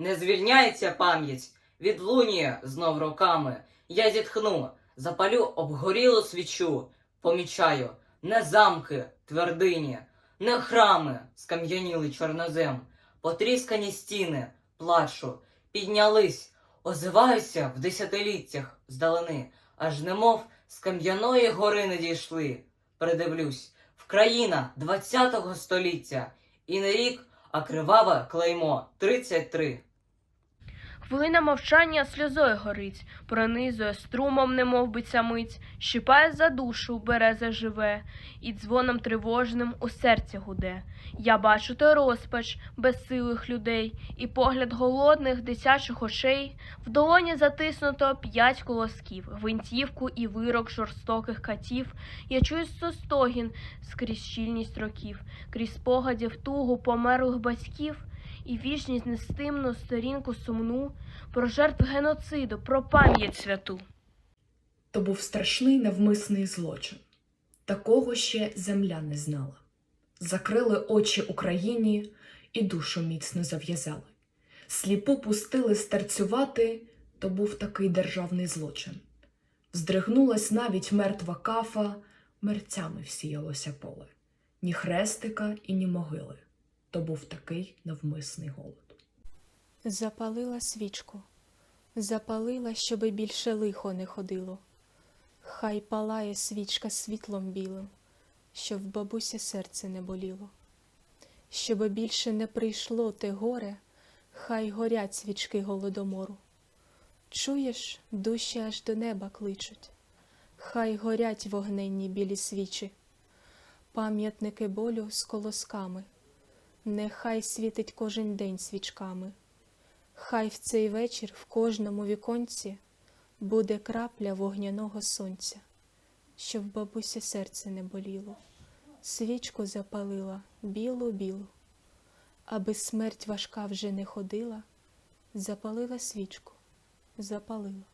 Не звільняється пам'ять, відлунює знов роками. Я зітхну, запалю обгорілу свічу, помічаю не замки, твердині, не храми, скам'яніли чорнозем, потріскані стіни, плачу, піднялись, озиваюся в десятиліттях здалени, аж немов з кам'яної гори не дійшли. Придивлюсь, в країна двадцятого століття, і не рік, а криваве клеймо 33. Хвилина мовчання сльозою горить, пронизує струмом, немов биця мить, щипає за душу, березе живе, і дзвоном тривожним у серці гуде. Я бачу той розпач безсилих людей, і погляд голодних дитячих очей. В долоні затиснуто п'ять колосків, гвинтівку і вирок жорстоких катів. Я чую состогін скрізь щільність років, крізь спогадів тугу померлих батьків. І вічність нестимну сторінку сумну про жертв геноциду, про пам'ять святу. То був страшний навмисний злочин. Такого ще земля не знала. Закрили очі Україні і душу міцно зав'язали. Сліпу пустили стерцювати, то був такий державний злочин. Здригнулась навіть мертва кафа, мерцями всіялося поле, ні хрестика і ні могили. То був такий навмисний голод. Запалила свічку, запалила, щоби більше лихо не ходило. Хай палає свічка світлом білим, щоб бабуся серце не боліло. Щоби більше не прийшло те горе, хай горять свічки голодомору. Чуєш, душі аж до неба кличуть, хай горять вогненні білі свічі, пам'ятники болю з колосками, нехай світить кожен день свічками. Хай в цей вечір в кожному віконці буде крапля вогняного сонця, щоб бабуся серце не боліло. Свічку запалила білу-білу, аби смерть важка вже не ходила, запалила свічку, запалила.